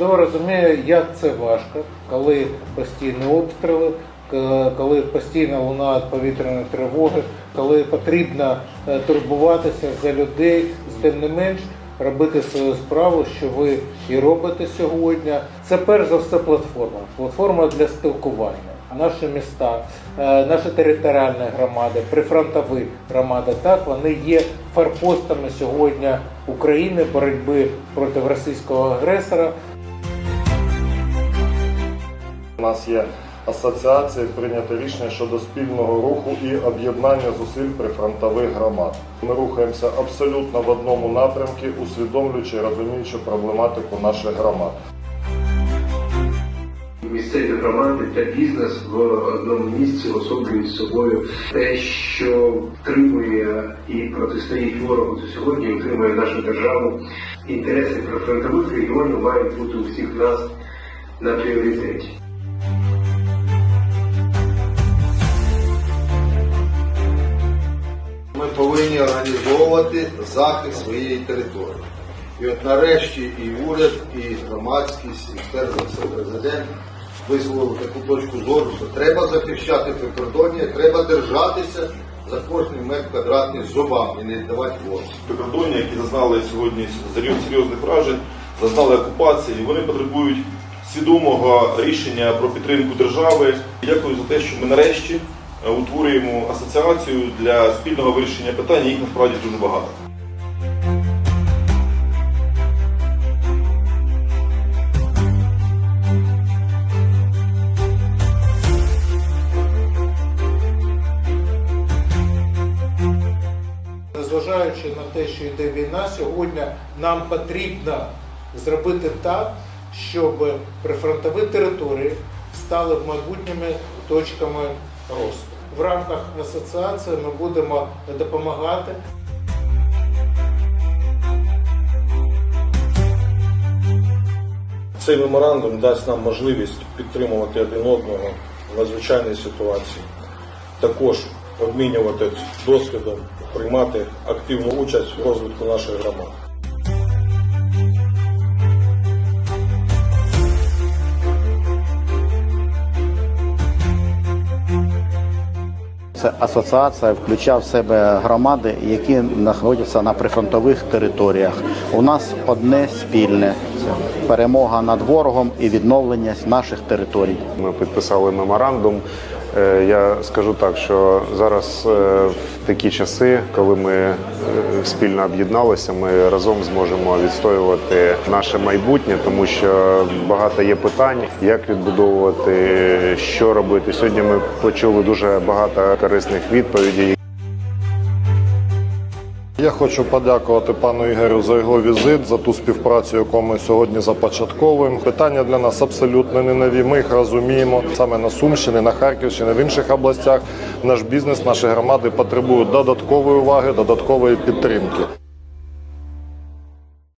чудово розумію, як це важко, коли постійні обстріли, коли постійно лунають повітряні тривоги, коли потрібно е, турбуватися за людей, тим не менш робити свою справу, що ви і робите сьогодні. Це перш за все платформа. Платформа для спілкування. Наші міста, е, наші територіальні громади, прифронтові громади, так вони є форпостами сьогодні України боротьби проти російського агресора. У нас є асоціація, прийнято рішення щодо спільного руху і об'єднання зусиль прифронтових громад. Ми рухаємося абсолютно в одному напрямку, усвідомлюючи і розуміючи проблематику наших громад. Місцеві громади та бізнес в одному місці особлюють собою те, що втримує і протистоїть ворогу до сьогодні, втримує нашу державу. Інтереси прифронтових регіонів мають бути у всіх нас на пріоритеті. Повинні організовувати захист своєї території. І от нарешті і уряд, і громадськість, і перш президент висловили таку точку зору, що треба захищати прикордоння, треба держатися за кожний метр квадратний зубами і не давати ворогу. прикордоння, які зазнали сьогодні серйозних вражень, зазнали окупації, вони потребують свідомого рішення про підтримку держави. Дякую за те, що ми нарешті утворюємо асоціацію для спільного вирішення питань. Їх насправді дуже багато. Незважаючи на те, що йде війна, сьогодні нам потрібно зробити так, щоб прифронтові території стали майбутніми точками росту. В рамках асоціації ми будемо допомагати Цей меморандум дасть нам можливість підтримувати один одного в надзвичайній ситуації, також обмінювати досвідом, приймати активну участь в розвитку нашої громади. Це асоціація включає в себе громади, які знаходяться на прифронтових територіях. У нас одне спільне це перемога над ворогом і відновлення наших територій. Ми підписали меморандум. Е, Я скажу так, що зараз е, в такі часи, коли ми е, спільно об'єдналися, ми разом зможемо відстоювати наше майбутнє, тому що багато є питань, як відбудовувати, що робити. Сьогодні ми почули дуже багато корисних відповідей. Я хочу подякувати пану Ігорю за його візит, за ту співпрацю, яку ми сьогодні започатковуємо. Питання для нас абсолютно не нові. Ми їх розуміємо. Саме на Сумщині, на Харківщині, в інших областях наш бізнес, наші громади потребують додаткової уваги, додаткової підтримки.